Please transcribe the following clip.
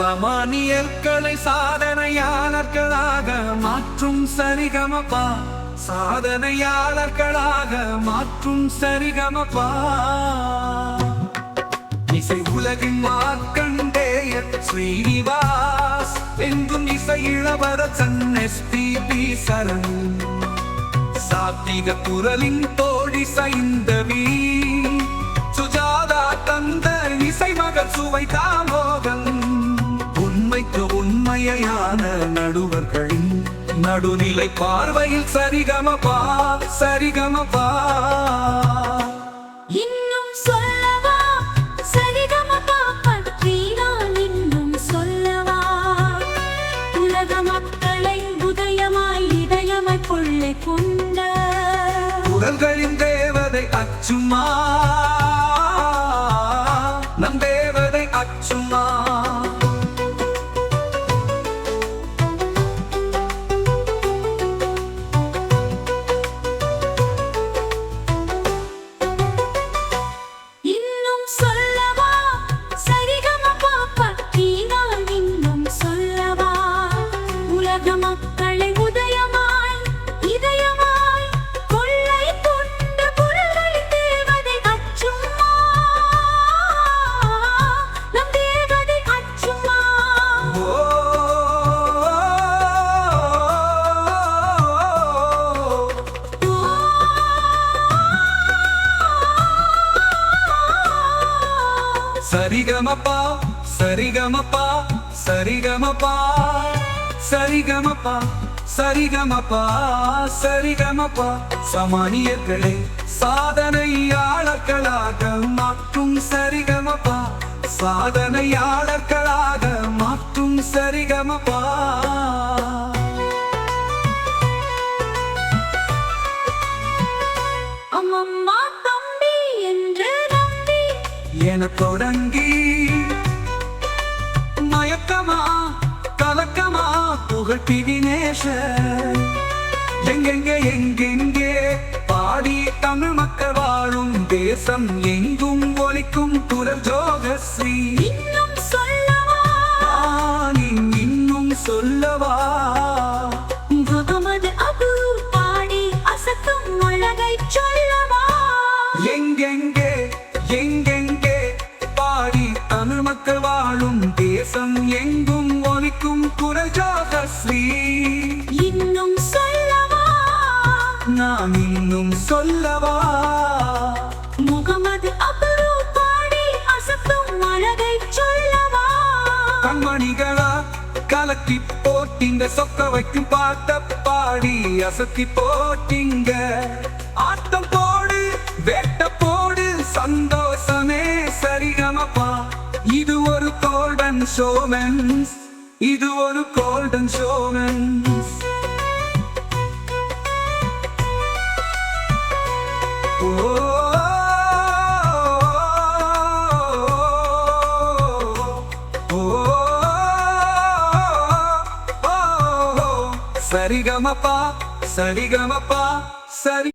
சாமானியர்களை சாதனையாளர்களாக மாற்றும் சரிகமப்பா. சாதனையாளர்களாக மாற்றும் சரிகமப்பா. இசை உலகின் மார்க்கண்டேயர் ஸ்ரீனிவாஸ் என்றும் இசை இளவரசன் பி சரண். சாத்திக குரலின் தோழி சைந்தவி சுஜாதா தந்த இசை மகள் சுவை தாமோகன். உண்மையான நடுவர்களின் நடுநிலை பார்வையில் சரிகமபா சரிகமபா இன்னும் சொல்லவா? சரிகமபா பற்றி நான் இன்னும் சொல்லவா? உலக மக்களை உதயமாய் இதயமாய் கொள்ளை கொண்ட குரல்களின் தேவதை அச்சுமா? நம் தேவதை அச்சுமா? சரிகமப்பா சரிகமப்பா சரிகமப்பா சரிகமப்பா சரிகமப்பா சரிகமப்பா. சமானியர்களை சாதனையாளர்களாக மாற்றும் சரிகமப்பா. சாதனையாளர்களாக மாற்றும் சரிகமப்பா. அம்மம்மா என தொடங்கி மயக்கமா கலக்கமா புகழ் தினேஷ எங்கெங்க எங்கெங்கே பாடி தமிழ் மக்கள் வாழும் தேசம் எங்கும் ஒலிக்கும் குரல் ஜோகஸ்ரீ. இன்னும் சொல்ல எங்கும் ஒலிக்கும் குரல் ஜோகஸ்ரீ. இன்னும் சொல்லவா? நான் இன்னும் சொல்லவா? முகமது அபு பாடி அசத்தும் அழகை சொல்லவா? கண்மணிகளா கலக்கி போட்டிங்க சொக்க வைக்கும் பாட்ட பாடி அசத்தி போட்டிங்க. ஆட்டம் போடு வேட்ட போடு சந்தோஷமே சரிகமப்பா. இது ஒரு கோல்டன் ஷோமன்ஸ் இது ஒரு கோல்டன் ஷோமன்ஸ் சரிகமப்பா சரிகமப்பா சரி